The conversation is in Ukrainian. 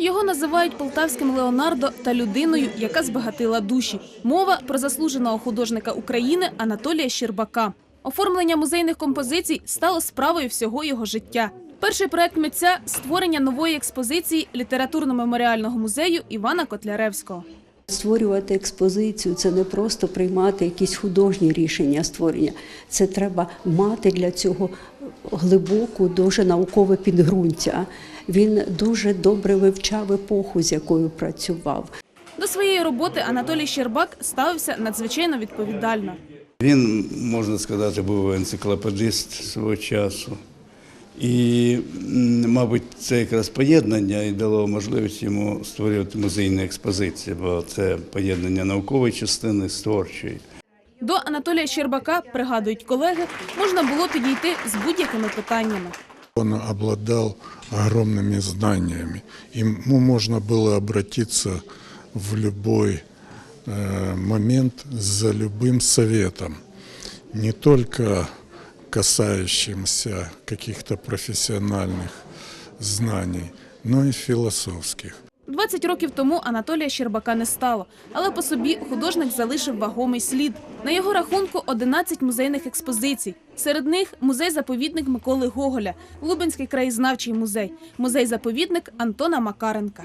Його називають полтавським Леонардо та людиною, яка збагатила душі. Мова про заслуженого художника України Анатолія Щербака. Оформлення музейних композицій стало справою всього його життя. Перший проект митця створення нової експозиції літературно-меморіального музею Івана Котляревського. Створювати експозицію це не просто приймати якісь художні рішення створення. Це треба мати для цього глибоку, дуже наукове підґрунтя. Він дуже добре вивчав епоху, з якою працював. До своєї роботи Анатолій Щербак ставився надзвичайно відповідально. Він, можна сказати, був енциклопедист свого часу. І, мабуть, це якраз поєднання і дало можливість йому створювати музейні експозиції, бо це поєднання наукової частини з творчої. До Анатолія Щербака, пригадують колеги, можна було підійти з будь-якими питаннями. Он обладал огромными знаниями. Ему можно было обратиться в любой э, момент за любым советом, не только касающимся каких-то профессиональных знаний, но и философских. 20 років тому Анатолія Щербака не стало, але по собі художник залишив вагомий слід. На його рахунку 11 музейних експозицій. Серед них музей-заповідник Миколи Гоголя, Лубенський краєзнавчий музей, музей-заповідник Антона Макаренка.